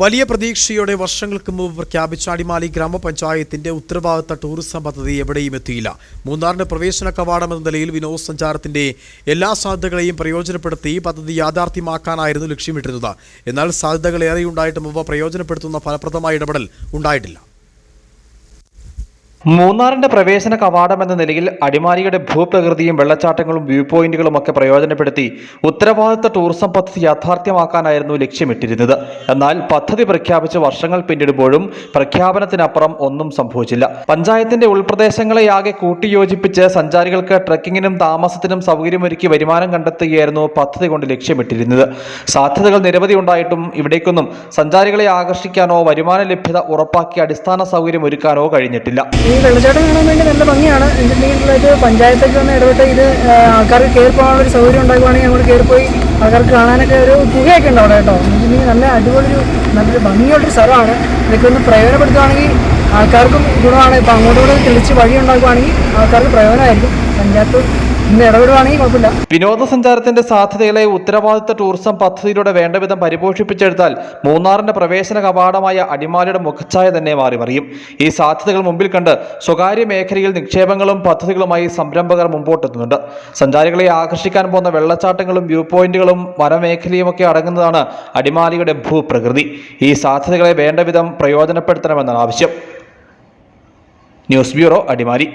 വലിയ പ്രതീക്ഷയോടെ വർഷങ്ങൾക്ക് മുമ്പ് പ്രഖ്യാപിച്ച അടിമാലി ഗ്രാമപഞ്ചായത്തിന്റെ ഉത്തരവാദിത്ത ടൂറിസം പദ്ധതി എവിടെയും എത്തിയില്ല. മൂന്നാറിന്റെ പ്രവേശന കവാടം എന്ന നിലയിൽ വിനോദസഞ്ചാരത്തിന്റെ എല്ലാ സാധ്യതകളെയും പ്രയോജനപ്പെടുത്തി പദ്ധതി യാഥാർത്ഥ്യമാക്കാനായിരുന്നു ലക്ഷ്യമിട്ടിരുന്നത്. എന്നാൽ സാധ്യതകൾ ഏറെയുണ്ടായിട്ടും അവ പ്രയോജനപ്പെടുത്തുന്ന ഫലപ്രദമായ ഇടപെടൽ ഉണ്ടായിട്ടില്ല. മൂന്നാറിന്റെ പ്രവേശന കവാടം എന്ന നിലയിൽ അടിമാലിയുടെ ഭൂപ്രകൃതിയും വെള്ളച്ചാട്ടങ്ങളും വ്യൂ പോയിന്റുകളും ഒക്കെ പ്രയോജനപ്പെടുത്തി ഉത്തരവാദിത്ത ടൂറിസം പദ്ധതി യാഥാർത്ഥ്യമാക്കാനായിരുന്നു ലക്ഷ്യമിട്ടിരുന്നത്. എന്നാൽ പദ്ധതി പ്രഖ്യാപിച്ച് വർഷങ്ങൾ പിന്നിടുമ്പോഴും പ്രഖ്യാപനത്തിനപ്പുറം ഒന്നും സംഭവിച്ചില്ല. പഞ്ചായത്തിന്റെ ഉൾപ്രദേശങ്ങളെയാകെ കൂട്ടിയോജിപ്പിച്ച് സഞ്ചാരികൾക്ക് ട്രക്കിങ്ങിനും താമസത്തിനും സൗകര്യമൊരുക്കി വരുമാനം കണ്ടെത്തുകയായിരുന്നു പദ്ധതി കൊണ്ട് ലക്ഷ്യമിട്ടിരുന്നത്. സാധ്യതകൾ നിരവധി ഉണ്ടായിട്ടും ഇവിടേക്കൊന്നും സഞ്ചാരികളെ ആകർഷിക്കാനോ വരുമാന ലഭ്യത ഉറപ്പാക്കി അടിസ്ഥാന സൗകര്യം ഒരുക്കാനോ കഴിഞ്ഞിട്ടില്ല. ഈ വെള്ളച്ചാട്ടം കാണാൻ വേണ്ടി നല്ല ഭംഗിയാണ്. എന്നിട്ടുണ്ടെങ്കിൽ ഇത് പഞ്ചായത്തൊക്കെ ഒന്ന് ഇടപെട്ട് ഇത് ആൾക്കാർക്ക് കയറി പോകാനുള്ള ഒരു സൗകര്യം ഉണ്ടാക്കുവാണെങ്കിൽ അങ്ങോട്ട് കയറി പോയി ആൾക്കാർക്ക് കാണാനൊക്കെ ഒരു പുകയൊക്കെ ഉണ്ട് അവിടെ കേട്ടോ. എന്നിട്ടുണ്ടെങ്കിൽ നല്ല അടിപൊളി ഒരു നല്ലൊരു ഭംഗിയുള്ളൊരു സ്ഥലമാണ്. ഇതൊക്കെ ഒന്ന് പ്രയോജനപ്പെടുത്തുകയാണെങ്കിൽ ആൾക്കാർക്കും ഗുണമാണ്. ഇപ്പം അങ്ങോട്ടും കൂടെ തെളിച്ച് വഴി ഉണ്ടാക്കുവാണെങ്കിൽ ആൾക്കാർക്ക് പ്രയോജനമായിരിക്കും. പഞ്ചായത്ത് വിനോദസഞ്ചാരത്തിന്റെ സാധ്യതകളെ ഉത്തരവാദിത്ത ടൂറിസം പദ്ധതിയിലൂടെ വേണ്ടവിധം പരിപോഷിപ്പിച്ചെടുത്താൽ മൂന്നാറിന്റെ പ്രവേശന കവാടമായ അടിമാലിയുടെ മുഖച്ഛായ തന്നെ മാറി മറിയും ഈ സാധ്യതകൾ മുമ്പിൽ കണ്ട് സ്വകാര്യ മേഖലയിൽ നിക്ഷേപങ്ങളും പദ്ധതികളുമായി സംരംഭകർ മുമ്പോട്ടെത്തുന്നുണ്ട്. സഞ്ചാരികളെ ആകർഷിക്കാൻ പോകുന്ന വെള്ളച്ചാട്ടങ്ങളും വ്യൂ പോയിന്റുകളും വനമേഖലയും ഒക്കെ അടങ്ങുന്നതാണ് അടിമാലിയുടെ ഭൂപ്രകൃതി. ഈ സാധ്യതകളെ വേണ്ടവിധം പ്രയോജനപ്പെടുത്തണമെന്നാണ് ആവശ്യം. News bureau Adimali.